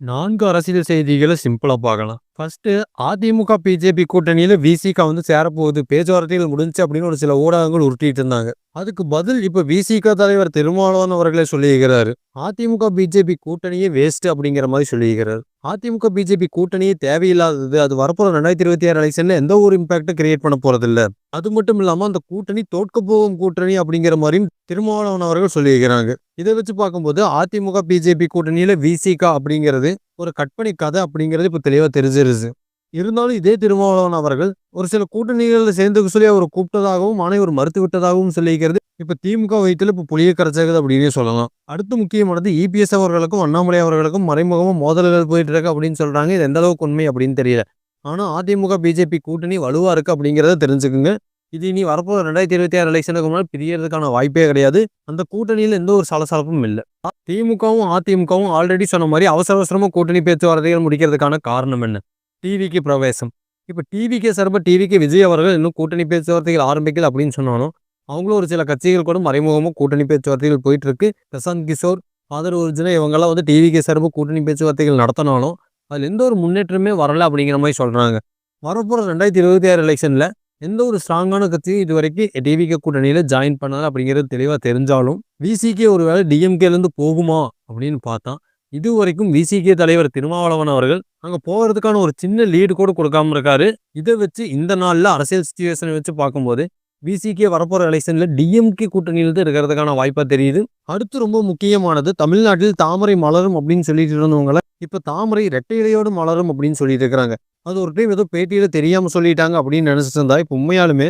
நான்கு அரசியல் செய்திகளை சிம்பிளாக பார்க்கலாம். ஃபஸ்ட்டு அதிமுக, பிஜேபி கூட்டணியில் விசிகா வந்து சேரப்போகுது. பேச்சுவார்த்தைகள் முடிஞ்சு அப்படின்னு ஒரு சில ஊடகங்கள் உருட்டிட்டு இருந்தாங்க. அதுக்கு பதில் இப்போ விசிக தலைவர் திருமாவளவன் அவர்களே சொல்லியிருக்கிறாரு. அதிமுக, பிஜேபி கூட்டணியே வேஸ்ட் அப்படிங்கிற மாதிரி சொல்லியிருக்கிறாரு. அதிமுக, பிஜேபி கூட்டணியே தேவையில்லாதது. அது வரப்போற 2026 எலெக்ஷன்ல எந்த ஒரு இம்பாக்டும் கிரியேட் பண்ண போறதில்ல. அது மட்டும் இல்லாம அந்த கூட்டணி தோற்க போகும் கூட்டணி அப்படிங்கிற மாதிரியும் திருமாவளவன் அவர்கள் சொல்லியிருக்கிறாங்க. இதை வச்சு பார்க்கும்போது அதிமுக, பிஜேபி கூட்டணியில விசிகா அப்படிங்கிறது ஒரு கற்பனை கதை அப்படிங்கிறது இப்ப தெளிவா தெரிஞ்சிருச்சு. இருந்தாலும் இதே திருமாவளவன் அவர்கள் ஒரு சில கூட்டணிகளில் சேர்ந்துக்க சொல்லி அவர் கூப்பிட்டதாகவும், ஆனா இவர் மறுத்து விட்டதாகவும் சொல்லியிருக்கிறது இப்ப திமுக வயித்துல இப்ப புளிய கரைச்சாகுது அப்படின்னே சொல்லலாம். அடுத்து முக்கியமானது இபிஎஸ் அவர்களுக்கும், அண்ணாமலை அவர்களுக்கும் மறைமுகமா மோதல்கள் போயிட்டு இருக்கு அப்படின்னு சொல்றாங்க. இது எந்த அளவுக்கு உண்மை அப்படின்னு தெரியல. ஆனா அதிமுக, பிஜேபி கூட்டணி வலுவா இருக்கு அப்படிங்கிறத தெரிஞ்சுக்குங்க. இது இனி வரப்போற 2026 எலெக்ஷனுக்கு முன்னால் பிரியறதுக்கான வாய்ப்பே கிடையாது. அந்த கூட்டணியில எந்த ஒரு சலசலப்பும் இல்லை திமுகவும், அதிமுகவும் ஆல்ரெடி சொன்ன மாதிரி அவசர அவசரமா கூட்டணி பேச்சுவார்த்தைகள் முடிக்கிறதுக்கான காரணம் என்ன? டிவிக்கு பிரவேசம். இப்ப டிவிக்கு சார்பு டிவிக்கு விஜய் அவர்கள் இன்னும் கூட்டணி பேச்சுவார்த்தைகள் ஆரம்பிக்கல அப்படின்னு சொன்னாலும், அவங்களும் ஒரு சில கட்சிகள் கூட மறைமுகமா கூட்டணி பேச்சுவார்த்தைகள் போயிட்டு இருக்கு. பிரசாந்த் கிஷோர், ஃபாதர் ஒரிஜினல் இவங்கெல்லாம் வந்து டிவிக்கு சார்பு கூட்டணி பேச்சுவார்த்தைகள் நடத்தினாலும், அதுல எந்த ஒரு முன்னேற்றமே வரல அப்படிங்கிற மாரி சொல்றாங்க. வரப்போற 2026 எலெக்ஷன்ல எந்த ஒரு ஸ்ட்ராங்கான கட்சியும் இதுவரைக்கும் டிவிகே கூட்டணியில் ஜாயின் பண்ணாது அப்படிங்கிறது தெளிவாக தெரிஞ்சாலும், விசிகே ஒரு வேளை டிஎம்கேலேருந்து போகுமா அப்படின்னு பார்த்தா, இதுவரைக்கும் விசிகே தலைவர் திருமாவளவன் அவர்கள் அங்கே போகிறதுக்கான ஒரு சின்ன லீடு கூட கொடுக்காம இருக்காரு. இதை வச்சு இந்த நாளில் அரசியல் சுச்சுவேஷனை வச்சு பார்க்கும்போது, விசிகே வரப்போகிற எலெக்ஷனில் டிஎம்கே கூட்டணியில தான் இருக்கிறதுக்கான வாய்ப்பாக தெரியுது. அடுத்து ரொம்ப முக்கியமானது தமிழ்நாட்டில் தாமரை மலரும் அப்படின்னு சொல்லிட்டு இருந்தவங்கள, இப்போ தாமரை ரெட்டை இலையோடு மலரும் அப்படின்னு சொல்லிட்டு இருக்கிறாங்க. அது ஒரு டைம் ஏதோ பேட்டியில் தெரியாமல் சொல்லிட்டாங்க அப்படின்னு நினச்சிட்டு இருந்தா, இப்போ உண்மையாலுமே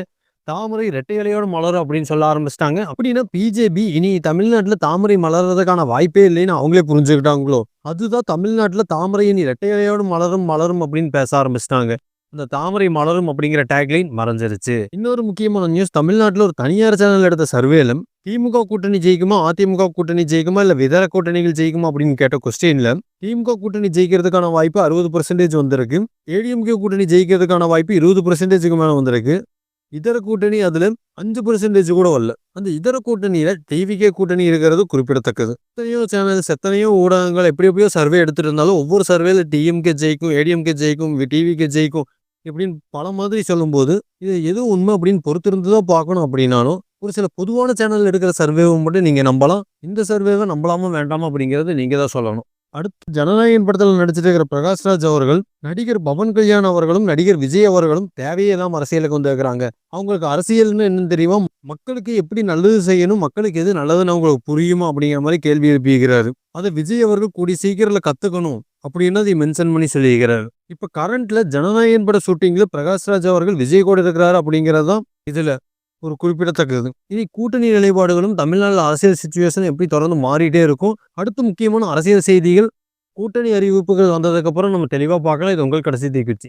தாமரை ரெட்டை இலையோடு மலரும் அப்படின்னு சொல்ல ஆரம்பிச்சிட்டாங்க அப்படின்னா பிஜேபி இனி தமிழ்நாட்டில் தாமரை மலர்றதுக்கான வாய்ப்பே இல்லைன்னு அவங்களே புரிஞ்சுக்கிட்டாங்களோ? அதுதான் தமிழ்நாட்டில் தாமரை இனி ரெட்டை இலையோடு மலரும் மலரும் அப்படின்னு பேச ஆரம்பிச்சிட்டாங்க இந்த தாமரை மலரும் அப்படிங்கிற டேக்லைன் மறைஞ்சிருச்சு. இன்னொரு முக்கியமான நியூஸ் தமிழ்நாட்டில் ஒரு தனியார் சேனல் எடுத்த சர்வேலும் திமுக கூட்டணி ஜெயிக்குமா? அதிமுக கூட்டணி ஜெயிக்குமா? இல்ல இதர கூட்டணிகள் ஜெயிக்குமா? அப்படின்னு கேட்ட கொஸ்டின்ல திமுக கூட்டணி ஜெயிக்கிறதுக்கான வாய்ப்பு 60% வந்திருக்கு. ஏடிஎம்கே கூட்டணி ஜெயிக்கிறதுக்கான வாய்ப்பு 20%க்கு மேல வந்திருக்கு. இதர கூட்டணி அதுல 5% கூட வரல. அந்த இதர கூட்டணியில டிவிகே கூட்டணி இருக்கிறது குறிப்பிடத்தக்கது. எத்தனையோ சேனல்ஸ், எத்தனையோ ஊடகங்கள் எப்படி எப்படியோ சர்வே எடுத்துட்டு இருந்தாலும், ஒவ்வொரு சர்வேல டிஎம்கே ஜெயிக்கும், ஏடிஎம்கே ஜெயிக்கும், டிவிகே ஜெயிக்கும் இப்படின்னு பல மாதிரி சொல்லும்போது, இது எது உண்மை அப்படின்னு பொறுத்திருந்து தான் பார்க்கணும் அப்படின்னாலும், ஒரு சில பொதுவான சேனல் எடுக்கிற சர்வேவை மட்டும் நீங்கள் நம்பலாம். இந்த சர்வேவை நம்பலாமா வேண்டாமா அப்படிங்கிறத நீங்கள் தான் சொல்லணும். அடுத்து ஜனநாயகன் படத்தில் நடிச்சிட்டு இருக்கிற பிரகாஷ்ராஜ் அவர்கள், நடிகர் பவன் கல்யாண் அவர்களும், நடிகர் விஜய் அவர்களும் தேவையே தான் அரசியலுக்கு வந்திருக்கிறாங்க. அவங்களுக்கு அரசியல்னு என்னன்னு தெரியுமா? மக்களுக்கு எப்படி நல்லது செய்யணும், மக்களுக்கு எது நல்லதுன்னு அவங்களுக்கு புரியுமா அப்படிங்கிற மாதிரி கேள்வி எழுப்பியிருக்கிறாரு. அதை விஜய் அவர்கள் கூடிய சீக்கிரத்தில் கற்றுக்கணும் அப்படின்னு அதை மென்ஷன் பண்ணி சொல்லியிருக்கிறார் இப்போ கரண்ட்ல ஜனநாயகன் பட ஷூட்டிங்ல பிரகாஷ்ராஜ் அவர்கள் விஜய் கூட இருக்கிறார் அப்படிங்கிறது தான் இதுல ஒரு குறிப்பிடத்தக்கது. இனி கூட்டணி நிலைப்பாடுகளும் தமிழ்நாட்டில் அரசியல் சுச்சுவேஷன் எப்படி தொடர்ந்து மாறிட்டே இருக்கும். அடுத்து முக்கியமான அரசியல் செய்திகள், கூட்டணி அறிவிப்புகள் வந்ததுக்கப்புறம் நம்ம தெளிவாக பார்க்கலாம். இது உங்கள் கடைசி தீக்குச்சி.